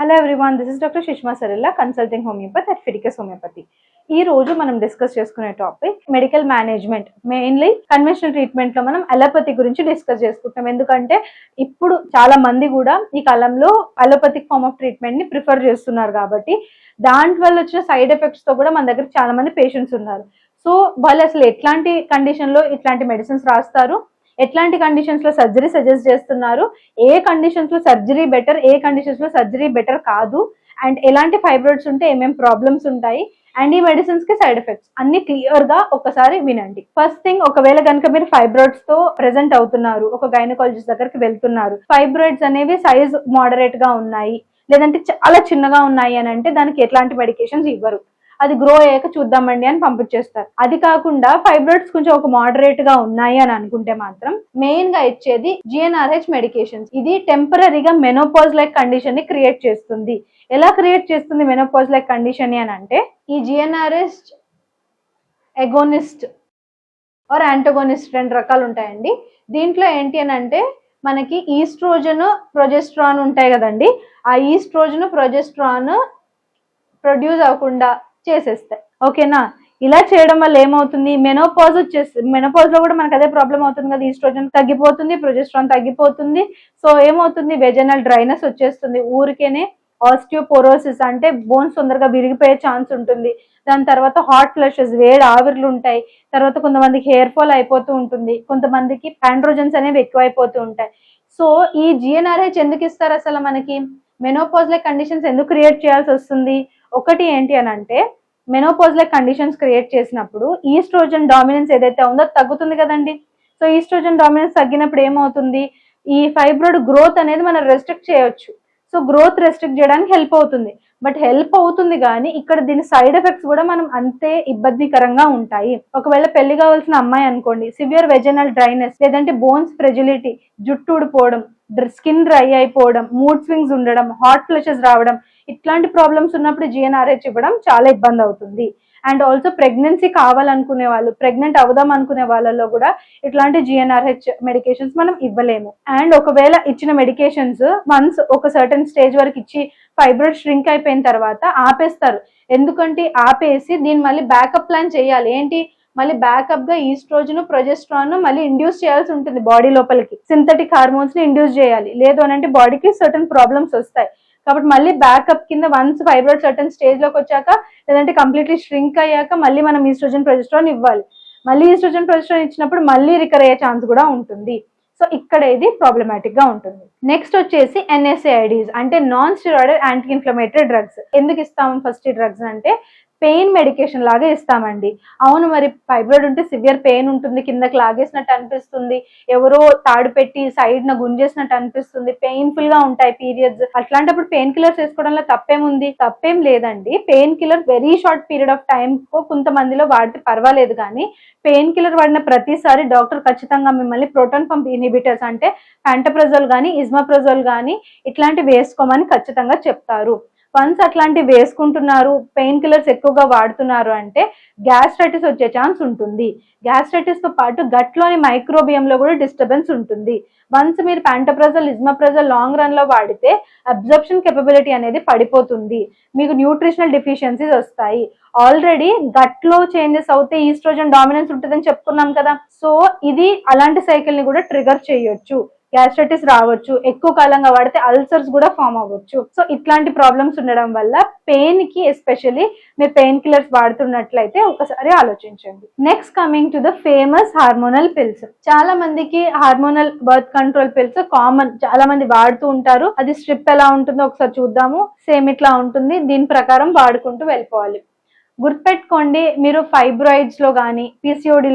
Hello everyone this is doctor Sushma Sarilla consulting homeopathy at Fidicus homeopathy ఈ రోజు మనం discuss చేసుకునే topic medical management mainly conventional ట్రీట్మెంట్లో మనం allopathy గురించి discuss చేసుకుంటాం ఎందుకంటే ఇప్పుడు చాలా మంది కూడా ఈ కాలంలో అలోపతిక్ ఫార్మ్ ఆఫ్ ట్రీట్మెంట్ని ప్రిఫర్ చేస్తున్నారు కాబట్టి దాంట్ వల్ల వచ్చిన సైడ్ ఎఫెక్ట్స్తో కూడా మన దగ్గర చాలా మంది పేషెంట్స్ ఉన్నారు. సో వాళ్ళు అసలు ఎట్లాంటి కండిషన్లో ఇట్లాంటి మెడిసిన్స్ రాస్తారు? ఎట్లాంటి కండిషన్స్లో సర్జరీ సజెస్ట్ చేస్తున్నారు? ఏ కండిషన్స్లో సర్జరీ బెటర్ ఏ కండిషన్స్లో సర్జరీ బెటర్ కాదు? అండ్ ఎలాంటి ఫైబ్రాయిడ్స్ ఉంటే ఏమేమి ప్రాబ్లమ్స్ ఉంటాయి? అండ్ ఈ మెడిసిన్స్కి సైడ్ ఎఫెక్ట్స్ అన్ని క్లియర్గా ఒకసారి వినండి. ఫస్ట్ థింగ్ ఒకవేళ కనుక మీరు ఫైబ్రాయిడ్స్తో ప్రెసెంట్ అవుతున్నారు ఒక గైనకాలజిస్ట్ దగ్గరికి వెళ్తున్నారు ఫైబ్రాయిడ్స్ అనేవి సైజ్ మోడరేట్గా ఉన్నాయి లేదంటే చాలా చిన్నగా ఉన్నాయి అని అంటే దానికి ఎట్లాంటి మెడికేషన్స్ ఇవ్వరు. అది గ్రో అయ్యాక చూద్దామండి అని పంపించేస్తారు. అది కాకుండా ఫైబ్రాయిడ్స్ కొంచెం ఒక మోడరేట్గా ఉన్నాయి అని అనుకుంటే మాత్రం మెయిన్గా ఇచ్చేది జిఎన్ఆర్హెచ్ మెడికేషన్స్ ఇది టెంపరీగా మెనోపాజ్ లైక్ కండిషన్ని క్రియేట్ చేస్తుంది. ఎలా క్రియేట్ చేస్తుంది మెనోపాజ్ లైక్ కండిషన్ అని అంటే ఈ జిఎన్ఆర్ఎస్ ఎగోనిస్ట్ ఆర్ యాంటగోనిస్ట్ రెండు రకాలు ఉంటాయండి. దీంట్లో ఏంటి అని అంటే మనకి ఈస్ట్రోజన్ ప్రొజెస్ట్రాన్ ఉంటాయి కదండి. ఆ ఈస్ట్రోజన్ ప్రొజెస్ట్రాన్ ప్రొడ్యూస్ అవ్వకుండా చేసేస్తాయి. ఓకేనా? ఇలా చేయడం వల్ల ఏమవుతుంది? మెనోపాజ్ వచ్చేస్తుంది మెనోపాజ్లో కూడా మనకు అదే ప్రాబ్లం అవుతుంది కదా? ఈస్ట్రోజన్ తగ్గిపోతుంది ప్రొజెస్ట్రాన్ తగ్గిపోతుంది. సో ఏమవుతుంది? వెజనల్ డ్రైనెస్ వచ్చేస్తుంది. ఊరికేనే ఆస్టియోపోరోసిస్ అంటే బోన్స్ తొందరగా విరిగిపోయే ఛాన్స్ ఉంటుంది. దాని తర్వాత హాట్ ఫ్లషెస్ వేడి ఆవిర్లు ఉంటాయి. తర్వాత కొంతమందికి హెయిర్ ఫాల్ అయిపోతూ ఉంటుంది. కొంతమందికి ఆండ్రోజన్స్ అనేవి ఎక్కువైపోతూ ఉంటాయి. సో ఈ జిఎన్ఆర్హెచ్ ఎందుకు ఇస్తారు అసలు మనకి? మెనోపాజ్ల కండిషన్స్ ఎందుకు క్రియేట్ చేయాల్సి వస్తుంది? ఒకటి ఏంటి అని అంటే మెనోపాజ్ కండిషన్స్ క్రియేట్ చేసినప్పుడు ఈస్ట్రోజన్ డామినెన్స్ ఏదైతే ఉందో తగ్గుతుంది కదండి. సో ఈస్ట్రోజన్ డామినెన్స్ తగ్గినప్పుడు ఏమవుతుంది? ఈ ఫైబ్రాయిడ్ గ్రోత్ అనేది మనం రెస్ట్రిక్ట్ చేయొచ్చు. సో గ్రోత్ రెస్ట్రిక్ట్ చేయడానికి హెల్ప్ అవుతుంది. బట్ హెల్ప్ అవుతుంది కానీ ఇక్కడ దీని సైడ్ ఎఫెక్ట్స్ కూడా మనం అంతే ఇబ్బందికరంగా ఉంటాయి. ఒకవేళ పెళ్ళి కావాల్సిన అమ్మాయి అనుకోండి సివియర్ వెజనల్ డ్రైనెస్ లేదంటే బోన్స్ ఫ్రెజిలిటీ జుట్టు ఊడిపోవడం స్కిన్ డ్రై అయిపోవడం మూడ్ స్వింగ్స్ ఉండడం హాట్ ఫ్లెషెస్ రావడం ఇట్లాంటి ప్రాబ్లమ్స్ ఉన్నప్పుడు జిఎన్ఆర్హెచ్ ఇవ్వడం చాలా ఇబ్బంది అవుతుంది. అండ్ ఆల్సో ప్రెగ్నెన్సీ కావాలనుకునే వాళ్ళు ప్రెగ్నెంట్ అవుదాం అనుకునే వాళ్ళలో కూడా ఇట్లాంటి జిఎన్ఆర్హెచ్ మెడికేషన్స్ మనం ఇవ్వలేము. అండ్ ఒకవేళ ఇచ్చిన మెడికేషన్స్ వన్స్ ఒక సర్టన్ స్టేజ్ వరకు ఇచ్చి ఫైబ్రాయిడ్ ష్రింక్ అయిపోయిన తర్వాత ఆపేస్తారు. ఎందుకంటే ఆపేసి దీన్ని మళ్ళీ బ్యాకప్ ప్లాన్ చేయాలి. ఏంటి? మళ్ళీ బ్యాకప్గా ఈస్ట్రోజన్ ప్రొజెస్ట్రాన్ మళ్ళీ ఇండ్యూస్ చేయాల్సి ఉంటుంది బాడీ లోపలికి. సింథటిక్ హార్మోన్స్ని ఇండ్యూస్ చేయాలి. లేదు అని అంటే బాడీకి సర్టన్ ప్రాబ్లమ్స్ వస్తాయి. కాబట్టి మళ్ళీ బ్యాకప్ కింద వన్స్ ఫైబ్రాయిడ్ సర్టన్ స్టేజ్లోకి వచ్చాక లేదంటే కంప్లీట్లీ ష్రింక్ అయ్యాక మళ్ళీ మనం ఈస్ట్రోజన్ ప్రొజెస్ట్రాన్ ఇవ్వాలి. మళ్ళీ ఈస్ట్రోజన్ ప్రొజెస్ట్రాన్ ఇచ్చినప్పుడు మళ్ళీ రికర్ అయ్యే ఛాన్స్ కూడా ఉంటుంది. సో ఇక్కడ ఇది ప్రాబ్లమాటిక్గా ఉంటుంది. నెక్స్ట్ వచ్చేసి ఎన్ఎస్ఏఐడీస్ అంటే non steroidal anti inflammatory drugs ఎందుకు ఇస్తాము ఫస్ట్ ఈ డ్రగ్స్ అంటే పెయిన్ మెడికేషన్ లాగా ఇస్తామండి. అవును మరి ఫైబ్రాయిడ్ ఉంటే సివియర్ పెయిన్ ఉంటుంది కిందకి లాగేసినట్టు అనిపిస్తుంది ఎవరో తాడు పెట్టి సైడ్ న గుంజేసినట్టు అనిపిస్తుంది పెయిన్ఫుల్గా ఉంటాయి పీరియడ్స్ అట్లాంటప్పుడు పెయిన్ కిల్లర్స్ వేసుకోవడంలో తప్పేముంది? తప్పేం లేదండి. Pain killer very short period of time కొంతమందిలో వాడితే పర్వాలేదు కానీ పెయిన్ కిల్లర్ వాడిన ప్రతిసారి డాక్టర్ ఖచ్చితంగా మిమ్మల్ని ప్రోటాన్ పంప్ ఇన్హిబిటర్స్ అంటే ఫ్యాంటప్రజోల్ కానీ ఇజ్మాప్రజోల్ కానీ ఇట్లాంటి వేసుకోమని ఖచ్చితంగా చెప్తారు. ఫన్స్ అట్లాంటివి వేసుకుంటున్నారు పెయిన్ కిల్లర్స్ ఎక్కువగా వాడుతున్నారు అంటే గ్యాస్ట్రైటిస్ వచ్చే ఛాన్స్ ఉంటుంది. గ్యాస్ట్రైటిస్తో పాటు గట్లోని మైక్రోబియంలో కూడా డిస్టర్బెన్స్ ఉంటుంది. వన్స్ మీరు ప్యాంటప్రజల్ ఇజ్మప్రజల్ లాంగ్ రన్లో వాడితే అబ్జర్ప్షన్ కెపబిలిటీ అనేది పడిపోతుంది. మీకు న్యూట్రిషనల్ డిఫిషియన్సీస్ వస్తాయి. ఆల్రెడీ గట్లో చేంజెస్ అవుతే ఈస్ట్రోజన్ డామినెన్స్ ఉంటుందని చెప్పుకున్నాం కదా. సో ఇది అలాంటి సైకిల్ని కూడా ట్రిగర్ చేయొచ్చు. గ్యాస్ట్రైటిస్ రావచ్చు ఎక్కువ కాలంగా వాడితే అల్సర్స్ కూడా ఫామ్ అవ్వచ్చు. సో ఇట్లాంటి ప్రాబ్లమ్స్ ఉండడం వల్ల పెయిన్కి ఎస్పెషల్లీ మీరు పెయిన్ కిల్లర్స్ వాడుతున్నట్లయితే ఒకసారి ఆలోచించండి. Next coming to the famous hormonal pills చాలా మందికి hormonal birth control pills common చాలా మంది వాడుతూ ఉంటారు. అది స్ట్రిప్ ఎలా ఉంటుందో ఒకసారి చూద్దాము. సేమ్ ఇట్లా ఉంటుంది. దీని ప్రకారం వాడుకుంటూ వెళ్ళిపోవాలి. గుర్తుపెట్టుకోండి మీరు ఫైబ్రాయిడ్స్లో కానీ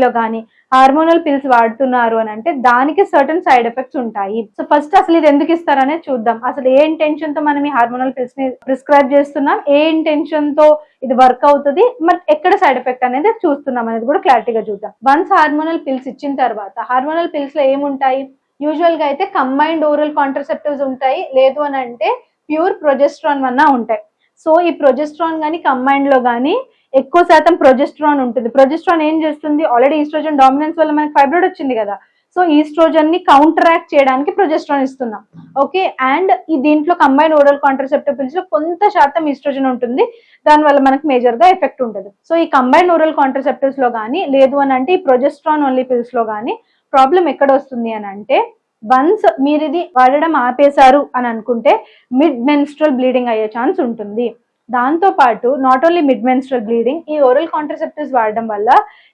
లో కానీ హార్మోనల్ పిల్స్ వాడుతున్నారు అని అంటే దానికి సర్టన్ సైడ్ ఎఫెక్ట్స్ ఉంటాయి. సో ఫస్ట్ అసలు ఇది ఎందుకు ఇస్తారనే చూద్దాం. అసలు ఏ ఇంటెన్షన్తో మనం ఈ హార్మోనల్ పిల్స్ని ప్రిస్క్రైబ్ చేస్తున్నాం? ఏ ఇంటెన్షన్తో ఇది వర్క్ అవుతుంది? మరి ఎక్కడ సైడ్ ఎఫెక్ట్ అనేది చూస్తున్నాం అనేది కూడా క్లారిటీగా చూద్దాం. వన్స్ హార్మోనల్ పిల్స్ ఇచ్చిన తర్వాత హార్మోనల్ పిల్స్లో ఏముంటాయి? యూజువల్గా అయితే కంబైన్డ్ ఓరల్ కాంట్రసెప్టివ్స్ ఉంటాయి. లేదు అని అంటే ప్యూర్ ప్రొజెస్ట్రాన్ వల్ల ఉంటాయి. సో ఈ ప్రొజెస్ట్రాన్ కానీ కంబైన్డ్లో కానీ ఎక్కువ శాతం ప్రొజెస్ట్రాన్ ఉంటుంది. ప్రొజెస్ట్రాన్ ఏం చేస్తుంది? ఆల్రెడీ ఈస్ట్రోజన్ డామినెన్స్ వల్ల మనకి ఫైబ్రాయిడ్ వచ్చింది కదా. సో ఈస్ట్రోజన్ని కౌంటరాక్ట్ చేయడానికి ప్రొజెస్ట్రాన్ ఇస్తున్నాం. ఓకే అండ్ ఈ దీంట్లో కంబైన్ ఓరల్ కాంట్రసెప్టివ్లో కొంత శాతం ఈస్ట్రోజన్ ఉంటుంది. దానివల్ల మనకు మేజర్గా ఎఫెక్ట్ ఉంటుంది. సో ఈ కంబైన్ ఓరల్ కాంట్రసెప్టివ్స్లో కానీ లేదు అని అంటే ఈ ప్రొజెస్ట్రాన్ ఓన్లీ పిల్స్లో కానీ ప్రాబ్లం ఎక్కడ వస్తుంది అని అంటే వన్స్ మీరు ఇది వాడడం ఆపేశారు అని అనుకుంటే మిడ్ మెన్స్ట్రల్ బ్లీడింగ్ అయ్యే ఛాన్స్ ఉంటుంది. దాంతో పాటు not only mid menstrual bleeding ఈ ఓరల్ కాంట్రసెప్టివ్స్ వాడడం వల్ల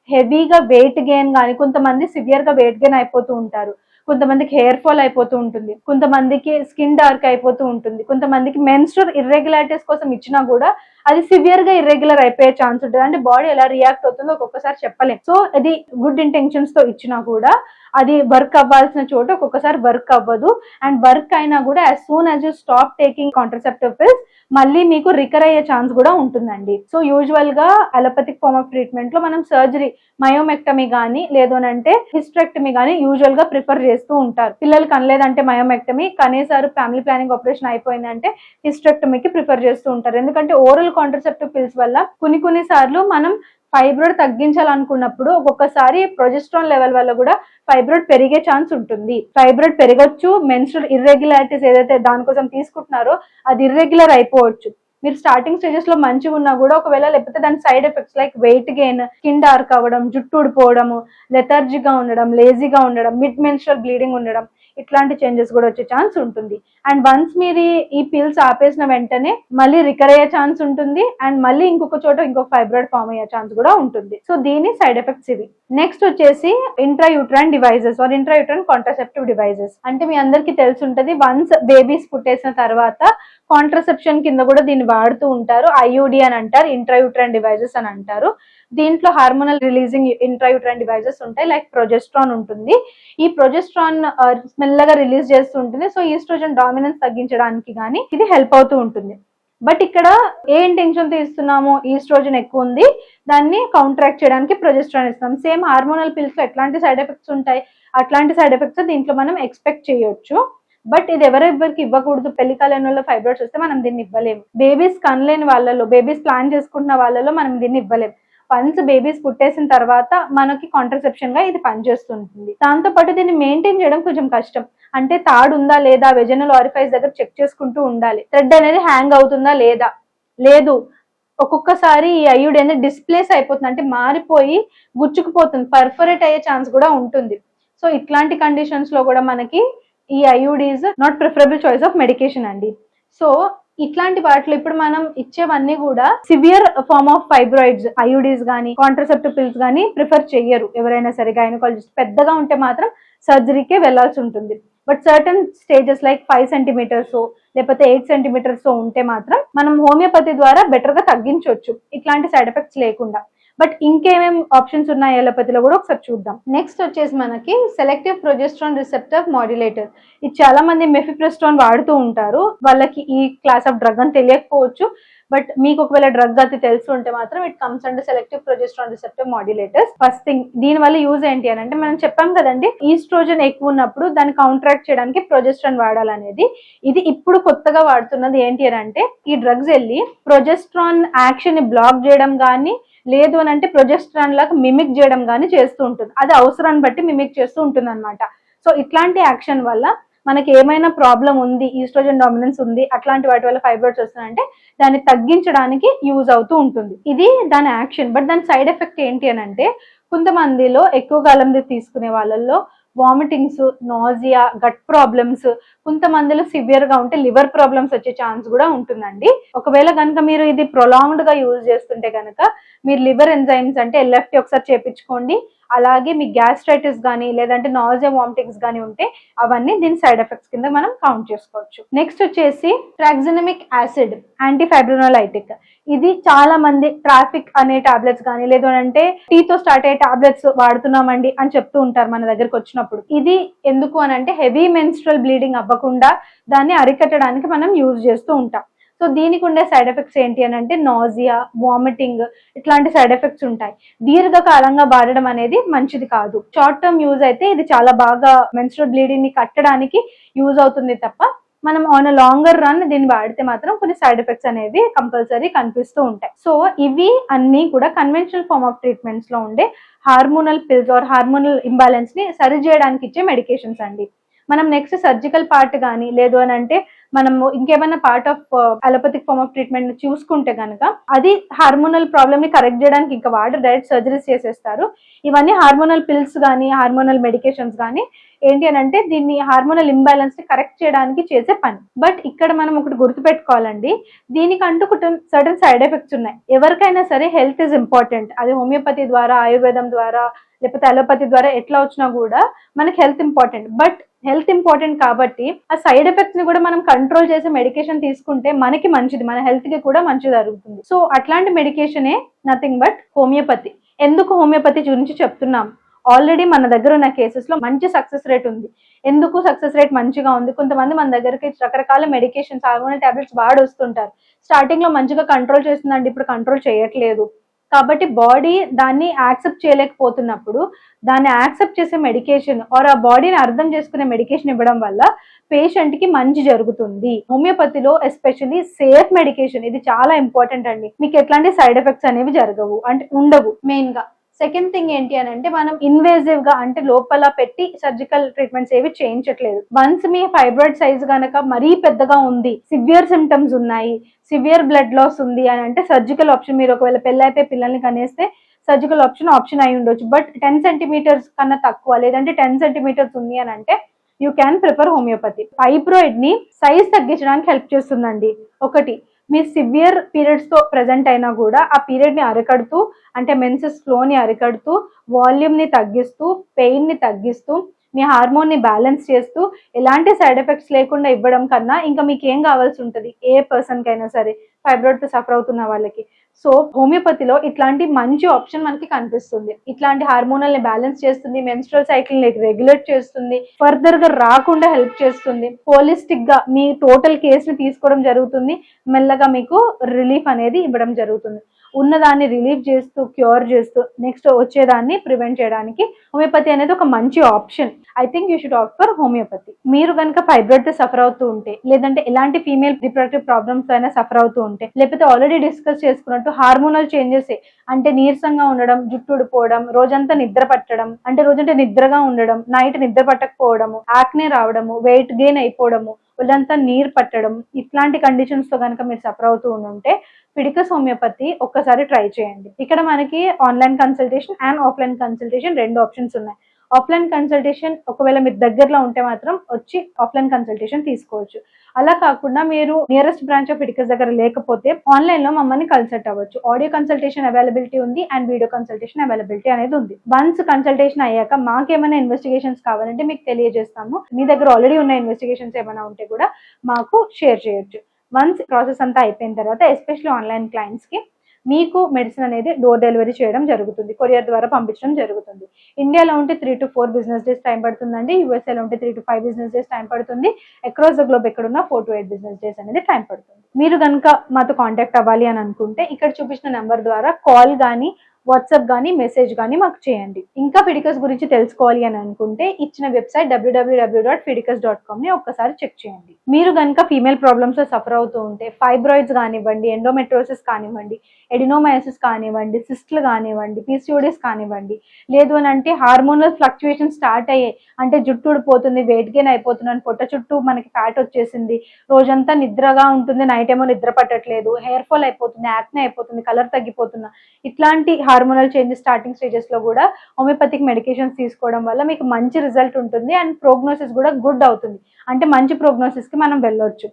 హెవీగా వెయిట్ గెయిన్ కానీ కొంతమంది సివియర్గా వెయిట్ గెయిన్ అయిపోతూ ఉంటారు. కొంతమందికి హెయిర్ ఫాల్ అయిపోతూ ఉంటుంది. కొంతమందికి స్కిన్ డార్క్ అయిపోతూ ఉంటుంది. కొంతమందికి మెన్స్ట్రల్ ఇర్రెగ్యులారిటీస్ కోసం ఇచ్చినా కూడా అది సివియర్గా ఇర్రెగ్యులర్ అయిపోయే ఛాన్స్ ఉంటుంది. అంటే బాడీ ఎలా రియాక్ట్ అవుతుందో ఒక్కొక్కసారి చెప్పలేం. సో అది గుడ్ ఇంటెన్షన్స్తో ఇచ్చినా కూడా అది వర్క్ అవ్వాల్సిన చోట ఒక్కొక్కసారి వర్క్ అవ్వదు. అండ్ వర్క్ అయినా కూడా as soon as you stop taking contraceptive pills మళ్ళీ మీకు రికర్ అయ్యే ఛాన్స్ కూడా ఉంటుందండి. సో యూజువల్గా అలోపతిక్ ఫార్మ్ ఆఫ్ ట్రీట్మెంట్లో మనం సర్జరీ మయోమెక్టమీ కానీ లేదోనంటే హిస్ట్రెక్టమీ కానీ యూజువల్గా ప్రిఫర్ చేస్తూ ఉంటారు. పిల్లలు కనలేదంటే మయోమెక్టమీ కనీసారు ఫ్యామిలీ ప్లానింగ్ ఆపరేషన్ అయిపోయిందంటే హిస్ట్రెక్టమీకి ప్రిఫర్ చేస్తూ ఉంటారు. ఎందుకంటే ఓరల్ కాంట్రసెప్టివ్ పిల్స్ వల్ల కొన్ని కొన్ని సార్లు మనం ఫైబ్రాయిడ్ తగ్గించాలనుకున్నప్పుడు ఒక్కొక్కసారి ప్రొజెస్ట్రాన్ లెవెల్ వల్ల కూడా ఫైబ్రాయిడ్ పెరిగే ఛాన్స్ ఉంటుంది. ఫైబ్రాయిడ్ పెరగచ్చు మెన్స్ట్రల్ ఇర్రెగ్యులారిటీస్ ఏదైతే దానికోసం తీసుకుంటున్నారో అది ఇర్రెగ్యులర్ అయిపోవచ్చు. మీరు స్టార్టింగ్ స్టేజెస్లో మంచిగా ఉన్నా కూడా ఒకవేళ లేకపోతే దాని side effects like weight gain skin dark అవ్వడం జుట్టు ఊడిపోవడము లెథర్జీగా ఉండడం లేజీగా ఉండడం మిడ్ మెన్స్ట్రల్ బ్లీడింగ్ ఉండడం ఇట్లాంటి చేంజెస్ కూడా వచ్చే ఛాన్స్ ఉంటుంది. అండ్ వన్స్ మీరు ఈ- పిల్స్ ఆపేసిన వెంటనే మళ్ళీ రికర్ అయ్యే ఛాన్స్ ఉంటుంది. అండ్ మళ్ళీ ఇంకొక చోట ఇంకొక ఫైబ్రాయిడ్ ఫామ్ అయ్యే ఛాన్స్ కూడా ఉంటుంది. సో దీని సైడ్ ఎఫెక్ట్స్ ఇవి. నెక్స్ట్ వచ్చేసి intrauterine devices or intrauterine contraceptive devices అంటే మీ అందరికీ తెలిసి ఉంటుంది వన్స్ బేబీస్ పుట్టేసిన తర్వాత కాంట్రసెప్షన్ కింద కూడా దీన్ని వాడుతూ ఉంటారు. ఐయుడి అని అంటారు ఇంట్రాయూట్రన్ డివైజెస్ అని అంటారు. దీంట్లో హార్మోనల్ రిలీజింగ్ ఇంట్రాయూట్రన్ డివైజెస్ ఉంటాయి లైక్ ప్రొజెస్ట్రాన్ ఉంటుంది. ఈ ప్రొజెస్ట్రాన్ మెల్లగా రిలీజ్ చేస్తూ ఉంటుంది సో ఈస్ట్రోజన్ డామినెన్స్ తగ్గించడానికి కానీ ఇది హెల్ప్ అవుతూ ఉంటుంది. బట్ ఇక్కడ ఏ ఇంటెన్షన్ తీస్తున్నాము ఈస్ట్రోజన్ ఎక్కువ ఉంది దాన్ని కౌంటరాక్ట్ చేయడానికి ప్రొజెస్ట్రాన్ ఇస్తాం సేమ్ హార్మోనల్ పిల్స్ ఎట్లాంటి సైడ్ ఎఫెక్ట్స్ ఉంటాయి అట్లాంటి సైడ్ ఎఫెక్ట్స్ దీంట్లో మనం ఎక్స్పెక్ట్ చేయొచ్చు. బట్ ఇది ఎవరెవరికి ఇవ్వకూడదు. పెళ్ళి కాలేని వాళ్ళ ఫైబ్రాయిడ్స్ వస్తే మనం దీన్ని ఇవ్వలేము బేబీస్ కనలేని వాళ్ళలో బేబీస్ ప్లాన్ చేసుకుంటున్న వాళ్ళలో మనం దీన్ని ఇవ్వలేము వన్స్ బేబీస్ పుట్టేసిన తర్వాత మనకి కాంట్రసెప్షన్గా ఇది పనిచేస్తుంటుంది. దాంతో పాటు దీన్ని మెయింటైన్ చేయడం కొంచెం కష్టం. అంటే తాడు ఉందా లేదా వెజనల్ ఆరిఫైస్ దగ్గర చెక్ చేసుకుంటూ ఉండాలి. థ్రెడ్ అనేది హ్యాంగ్ అవుతుందా లేదా? లేదు. ఒక్కొక్కసారి ఈ అయ్యుడు అనేది డిస్ప్లేస్ అయిపోతుంది. అంటే మారిపోయి గుచ్చుకుపోతుంది. పర్ఫరేట్ అయ్యే ఛాన్స్ కూడా ఉంటుంది. సో ఇట్లాంటి కండిషన్స్లో కూడా మనకి ఈ IUD is not preferable choice of medication అండి. సో ఇట్లాంటి వాటిలో ఇప్పుడు మనం ఇచ్చేవన్నీ కూడా severe form of fibroids IUDs కానీ కాంట్రసెప్టివ్ పిల్స్ కానీ ప్రిఫర్ చెయ్యరు. ఎవరైనా సరే గైనకాలజిస్ట్ పెద్దగా ఉంటే మాత్రం సర్జరీకే వెళ్ళాల్సి ఉంటుంది. But certain stages like five centimeters లేకపోతే ఎయిట్ సెంటీమీటర్స్ ఉంటే మాత్రం మనం హోమియోపతి ద్వారా బెటర్గా తగ్గించవచ్చు ఇట్లాంటి సైడ్ ఎఫెక్ట్స్ లేకుండా. బట్ ఇంకేమేం ఆప్షన్స్ ఉన్నాయి ఎలోపతిలో కూడా ఒకసారి చూద్దాం. నెక్స్ట్ వచ్చేసి మనకి సెలెక్టివ్ ప్రొజెస్ట్రాన్ రిసెప్టర్ మాడ్యులేటర్ ఇది చాలా మంది మెఫిప్రెస్ట్రాన్ వాడుతూ ఉంటారు. వాళ్ళకి ఈ క్లాస్ ఆఫ్ డ్రగ్ అని తెలియకపోవచ్చు. బట్ మీకు ఒకవేళ డ్రగ్ అది తెలిసి ఉంటే మాత్రం it comes and selective progesterone receptive modulators. First thing దీని వల్ల యూజ్ ఏంటి అని అంటే మనం చెప్పాం కదండి ఈస్ట్రోజన్ ఎక్కువ ఉన్నప్పుడు దాన్ని కౌంట్రాక్ట్ చేయడానికి ప్రొజెస్ట్రాన్ వాడాలనేది. ఇది ఇప్పుడు కొత్తగా వాడుతున్నది ఏంటి అని అంటే ఈ డ్రగ్స్ వెళ్ళి ప్రొజెస్ట్రాన్ యాక్షన్ని బ్లాక్ చేయడం కానీ లేదు అని అంటే ప్రొజెస్ట్రాన్ లాగా మిమిక్ చేయడం కానీ చేస్తూ ఉంటుంది. అది అవసరాన్ని బట్టి మిమిక్ చేస్తూ ఉంటుంది అనమాట సో ఇట్లాంటి యాక్షన్ వల్ల మనకి ఏమైనా ప్రాబ్లం ఉంది ఈస్ట్రోజన్ డామినెన్స్ ఉంది అట్లాంటి వాటి వల్ల ఫైబ్రాయిడ్స్ వస్తున్నాయంటే దాన్ని తగ్గించడానికి యూజ్ అవుతూ ఉంటుంది. ఇది దాని యాక్షన్ బట్ దాని సైడ్ ఎఫెక్ట్ ఏంటి అని అంటే కొంతమందిలో ఎక్కువ కాలం తీసుకునే వాళ్ళల్లో వామిటింగ్స్ నాజియా గట్ ప్రాబ్లమ్స్ కొంతమందిలో సివియర్గా ఉంటే లివర్ ప్రాబ్లమ్స్ వచ్చే ఛాన్స్ కూడా ఉంటుందండి. ఒకవేళ కనుక మీరు ఇది ప్రొలాంగ్డ్గా యూజ్ చేస్తుంటే కనుక మీరు లివర్ ఎంజైమ్స్ అంటే ఎల్ఎఫ్టీ ఒకసారి చేపించుకోండి. అలాగే మీ గ్యాస్ట్రైటిస్ కానీ లేదంటే నాజియా వామిటింగ్స్ కానీ ఉంటే అవన్నీ దీని సైడ్ ఎఫెక్ట్స్ కింద మనం కౌంట్ చేసుకోవచ్చు. నెక్స్ట్ వచ్చేసి ట్రాక్సినమిక్ యాసిడ్ యాంటీఫైబ్రోనోలైటిక్ ఇది చాలా మంది ట్రాఫిక్ అనే టాబ్లెట్స్ కానీ లేదు అంటే టీతో స్టార్ట్ అయ్యే టాబ్లెట్స్ వాడుతున్నామండి అని చెప్తూ ఉంటారు మన దగ్గరకు వచ్చినప్పుడు. ఇది ఎందుకు అని అంటే హెవీ మెన్స్ట్రల్ బ్లీడింగ్ అవ్వకుండా దాన్ని అరికట్టడానికి మనం యూజ్ చేస్తూ ఉంటాం. సో దీనికి ఉండే సైడ్ ఎఫెక్ట్స్ ఏంటి అని అంటే నాజియా వామిటింగ్ ఇట్లాంటి సైడ్ ఎఫెక్ట్స్ ఉంటాయి. దీర్ఘకాలంగా వాడడం అనేది మంచిది కాదు. షార్ట్ టర్మ్ యూజ్ అయితే ఇది చాలా బాగా మెన్స్ట్రల్ బ్లీడింగ్ని కట్టడానికి యూజ్ అవుతుంది తప్ప మనం ఆన్ అ లాంగర్ రన్ దీన్ని వాడితే మాత్రం కొన్ని సైడ్ ఎఫెక్ట్స్ అనేవి కంపల్సరీ కనిపిస్తూ ఉంటాయి. సో ఇవి అన్ని కూడా కన్వెన్షనల్ ఫార్మ్ ఆఫ్ ట్రీట్మెంట్స్లో ఉండే హార్మోనల్ పిల్స్ ఆర్ హార్మోనల్ ఇంబ్యాలెన్స్ని సరి చేయడానికి ఇచ్చే మెడికేషన్స్ అండి. మనం నెక్స్ట్ సర్జికల్ పార్ట్ కానీ లేదు అని అంటే మనము ఇంకేమైనా part of allopathic form of treatment చూసుకుంటే కనుక అది హార్మోనల్ ప్రాబ్లమ్ని కరెక్ట్ చేయడానికి ఇంకా వాడు డైరెక్ట్ సర్జరీస్ చేసేస్తారు. ఇవన్నీ హార్మోనల్ పిల్స్ కానీ హార్మోనల్ మెడికేషన్స్ కానీ ఏంటి అని అంటే దీన్ని హార్మోనల్ ఇంబ్యాలెన్స్ని కరెక్ట్ చేయడానికి చేసే పని. బట్ ఇక్కడ మనం ఒకటి గుర్తుపెట్టుకోవాలండి దీనికంటూ సర్టన్ సైడ్ ఎఫెక్ట్స్ ఉన్నాయి. ఎవరికైనా సరే హెల్త్ ఇస్ ఇంపార్టెంట్ అది హోమియోపతి ద్వారా ఆయుర్వేదం ద్వారా లేకపోతే అలోపతి ద్వారా ఎట్లా వచ్చినా కూడా మనకి health important but health important కాబట్టి ఆ సైడ్ ఎఫెక్ట్స్ని కూడా మనం కంట్రోల్ చేసే మెడికేషన్ తీసుకుంటే మనకి మంచిది మన హెల్త్కి కూడా మంచి జరుగుతుంది. సో అట్లాంటి మెడికేషనే నథింగ్ బట్ హోమియోపతి. ఎందుకు హోమియోపతి గురించి చెప్తున్నాం? ఆల్రెడీ మన దగ్గర ఉన్న కేసెస్లో మంచి సక్సెస్ రేట్ ఉంది. ఎందుకు సక్సెస్ రేట్ మంచిగా ఉంది? కొంతమంది మన దగ్గరకి రకరకాల మెడికేషన్స్ హార్మోనల్ టాబ్లెట్స్ వాడొస్తుంటారు. స్టార్టింగ్లో మంచిగా కంట్రోల్ చేస్తుందండి ఇప్పుడు కంట్రోల్ చేయట్లేదు. కాబట్టి బాడీ దాన్ని యాక్సెప్ట్ చేయలేకపోతున్నప్పుడు దాన్ని యాక్సెప్ట్ చేసే మెడికేషన్ ఆర్ ఆ బాడీని అర్థం చేసుకునే మెడికేషన్ ఇవ్వడం వల్ల పేషెంట్కి మంచి జరుగుతుంది. హోమియోపతిలో ఎస్పెషల్లీ సేఫ్ మెడికేషన్ ఇది చాలా ఇంపార్టెంట్ అండి. మీకు ఎట్లాంటి సైడ్ ఎఫెక్ట్స్ అనేవి జరగవు. అంటే ఉండవు మెయిన్గా సెకండ్ థింగ్ ఏంటి అని అంటే మనం ఇన్వేజివ్గా అంటే లోపల పెట్టి సర్జికల్ ట్రీట్మెంట్స్ ఏవి చేయించట్లేదు. వన్స్ మీ ఫైబ్రాయిడ్ సైజ్ కనుక మరీ పెద్దగా ఉంది సివియర్ సిమ్టమ్స్ ఉన్నాయి సివియర్ బ్లడ్ లాస్ ఉంది అని అంటే సర్జికల్ ఆప్షన్ మీరు ఒకవేళ పెళ్ళైతే పిల్లల్ని కనేస్తే సర్జికల్ ఆప్షన్ ఆప్షన్ అయి ఉండొచ్చు. బట్ టెన్ సెంటీమీటర్స్ కన్నా తక్కువ లేదంటే టెన్ సెంటీమీటర్స్ ఉంది అని అంటే యూ క్యాన్ ప్రిఫర్ హోమియోపతి ఫైబ్రాయిడ్ని సైజ్ తగ్గించడానికి హెల్ప్ చేస్తుందండి. ఒకటి మీరు సివియర్ పీరియడ్స్తో ప్రెజెంట్ అయినా కూడా ఆ పీరియడ్ని అరికడుతూ అంటే మెన్సెస్ ఫ్లో ని అరికడుతూ వాల్యూమ్ని తగ్గిస్తూ పెయిన్ని తగ్గిస్తూ మీ హార్మోన్ని బ్యాలెన్స్ చేస్తూ ఎలాంటి సైడ్ ఎఫెక్ట్స్ లేకుండా ఇవ్వడం కన్నా ఇంకా మీకు ఏం కావాల్సి ఉంటుంది? ఏ పర్సన్కైనా సరే ఫైబ్రాయిడ్తో సఫర్ అవుతున్న వాళ్ళకి. సో హోమియోపతిలో ఇట్లాంటి మంచి ఆప్షన్ మనకి కనిపిస్తుంది. ఇట్లాంటి హార్మోనల్ని బ్యాలెన్స్ చేస్తుంది మెన్స్ట్రల్ సైకిల్ని రెగ్యులేట్ చేస్తుంది ఫర్దర్గా రాకుండా హెల్ప్ చేస్తుంది. హోలిస్టిక్గా మీ టోటల్ కేసుని తీసుకోవడం జరుగుతుంది. మెల్లగా మీకు రిలీఫ్ అనేది ఇవ్వడం జరుగుతుంది. ఉన్నదాన్ని రిలీఫ్ చేస్తూ క్యూర్ చేస్తూ నెక్స్ట్ వచ్చేదాన్ని ప్రివెంట్ చేయడానికి హోమియోపతి అనేది ఒక మంచి option. I think you should opt for homeopathy. మీరు కనుక ఫైబ్రాయిడ్తో సఫర్ అవుతూ ఉంటే లేదంటే ఎలాంటి ఫీమేల్ రిప్రొడక్టివ్ ప్రాబ్లమ్స్ అయినా సఫర్ అవుతూ ఉంటే లేకపోతే ఆల్రెడీ డిస్కస్ చేసుకున్నట్టు హార్మోనల్ చేంజెస్ అంటే నీరసంగా ఉండడం జుట్టు ఉడిపోవడం రోజంతా నిద్ర పట్టడం అంటే రోజంతా నిద్రగా ఉండడం నైట్ నిద్ర పట్టకపోవడము యాక్నే రావడము వెయిట్ గెయిన్ అయిపోవడము ఒళ్ళంతా నీరు పట్టడం ఇట్లాంటి కండిషన్స్తో కనుక మీరు సఫర్ అవుతూ ఉంటే పిడిక హోమియోపతి ఒక్కసారి ట్రై చేయండి. ఇక్కడ మనకి online consultation and offline consultation రెండు ఆప్షన్స్ ఉన్నాయి. ఆఫ్లైన్ కన్సల్టేషన్ ఒకవేళ మీరు దగ్గరలో ఉంటే మాత్రం వచ్చి ఆఫ్లైన్ కన్సల్టేషన్ తీసుకోవచ్చు. అలా కాకుండా మీరు నియరెస్ట్ బ్రాంచ్ ఆఫ్ ఇటికస్ దగ్గర లేకపోతే ఆన్లైన్లో మమ్మల్ని కన్సల్ట్ అవ్వచ్చు. ఆడియో కన్సల్టేషన్ అవైలబిలిటీ ఉంది అండ్ వీడియో కన్సల్టేషన్ అవైలబిలిటీ అనేది ఉంది. వన్స్ కన్సల్టేషన్ అయ్యాక మాకేమైనా ఇన్వెస్టిగేషన్స్ కావాలంటే మీకు తెలియజేస్తాము. మీ దగ్గర ఆల్రెడీ ఉన్న ఇన్వెస్టిగేషన్స్ ఏమైనా ఉంటే కూడా మాకు షేర్ చేయొచ్చు. వన్స్ ప్రాసెస్ అంతా అయిపోయిన తర్వాత ఎస్పెషల్లీ ఆన్లైన్ క్లయింట్స్కి మీకు మెడిసిన్ అనేది డోర్ డెలివరీ చేయడం జరుగుతుంది. కొరియర్ ద్వారా పంపించడం జరుగుతుంది. ఇండియాలో ఉంటే three to four business days time పడుతుందండి. యూఎస్ఏలో ఉంటే three to five business days time పడుతుంది. అక్రాస్ ద గ్లోబ్ ఎక్కడున్నా four to eight business days అనేది టైం పడుతుంది. మీరు కనుక మాతో కాంటాక్ట్ అవ్వాలి అని అనుకుంటే ఇక్కడ చూపించిన నెంబర్ ద్వారా కాల్ కానీ వాట్సాప్ కానీ మెసేజ్ కానీ మాకు చేయండి. ఇంకా ఫిడికస్ గురించి తెలుసుకోవాలి అని అనుకుంటే ఇచ్చిన website WWW dot Phyticus dot కామ్ని ఒక్కసారి చెక్ చేయండి. మీరు కనుక ఫీమేల్ ప్రాబ్లమ్స్లో సఫర్ అవుతూ ఉంటే ఫైబ్రాయిడ్స్ కానివ్వండి ఎండోమెట్రోసిస్ కానివ్వండి ఎడినోమయాసిస్ కానివ్వండి సిస్ట్లు కానివ్వండి పీసీఓడిస్ కానివ్వండి లేదు అని అంటే హార్మోనల్ ఫ్లక్చుయేషన్ స్టార్ట్ అయ్యాయి అంటే జుట్టు ఊడిపోతుంది వెయిట్ గెయిన్ అయిపోతున్నాను పొట్ట చుట్టూ మనకి ఫ్యాట్ వచ్చేసింది రోజంతా నిద్రగా ఉంటుంది నైట్ ఏమో నిద్ర పట్టట్లేదు హెయిర్ ఫాల్ అయిపోతుంది యాక్నే అయిపోతుంది కలర్ తగ్గిపోతున్నా ఇట్లాంటి హార్మోనల్ చేంజెస్ స్టార్టింగ్ స్టేజెస్లో కూడా హోమియోపతిక్ మెడికేషన్స్ తీసుకోవడం వల్ల మీకు మంచి రిజల్ట్ ఉంటుంది అండ్ ప్రోగ్నోసిస్ కూడా గుడ్ అవుతుంది. అంటే మంచి ప్రోగ్నోసిస్కి మనం వెళ్ళొచ్చు.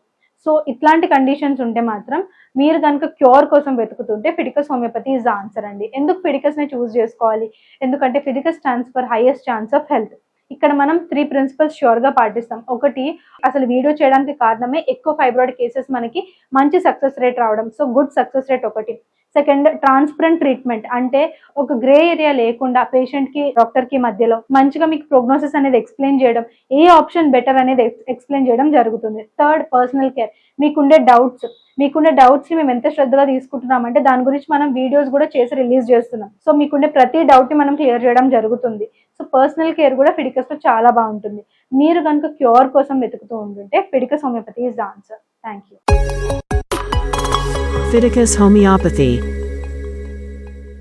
సో ఇట్లాంటి కండిషన్స్ ఉంటే మాత్రం మీరు కనుక క్యూర్ కోసం వెతుకుతుంటే ఫిడికస్ హోమియోపతి ఈజ్ ఆన్సర్ అండి. ఎందుకు ఫిడికస్ని చూస్ చేసుకోవాలి? ఎందుకంటే Phyticus stands for highest chance of health ఇక్కడ మనం త్రీ ప్రిన్సిపల్స్ ష్యూర్గా పాటిస్తాం. ఒకటి అసలు వీడియో చేయడానికి కారణమే ఎక్కువ ఫైబ్రాయిడ్ కేసెస్ మనకి మంచి సక్సెస్ రేట్ రావడం. సో గుడ్ సక్సెస్ రేట్ ఒకటి. సెకండ్ ట్రాన్స్పరెంట్ ట్రీట్మెంట్ అంటే ఒక గ్రే ఏరియా లేకుండా పేషెంట్కి డాక్టర్కి మధ్యలో మంచిగా మీకు ప్రోగ్నోసిస్ అనేది ఎక్స్ప్లెయిన్ చేయడం ఏ ఆప్షన్ బెటర్ అనేది ఎక్స్ప్లెయిన్ చేయడం జరుగుతుంది. థర్డ్ పర్సనల్ కేర్ మీకుండే డౌట్స్ మీకుండే డౌట్స్ని మేము ఎంత శ్రద్ధగా తీసుకుంటున్నామంటే దాని గురించి మనం వీడియోస్ కూడా చేసి రిలీజ్ చేస్తున్నాం. సో మీకుండే ప్రతి డౌట్ని మనం క్లియర్ చేయడం జరుగుతుంది. సో పర్సనల్ కేర్ కూడా ఫిడికస్లో చాలా బాగుంటుంది. మీరు కనుక క్యూర్ కోసం వెతుకుతూ ఉంటుంటే Phyticus homeopathy is the answer thank you Phyticus homeopathy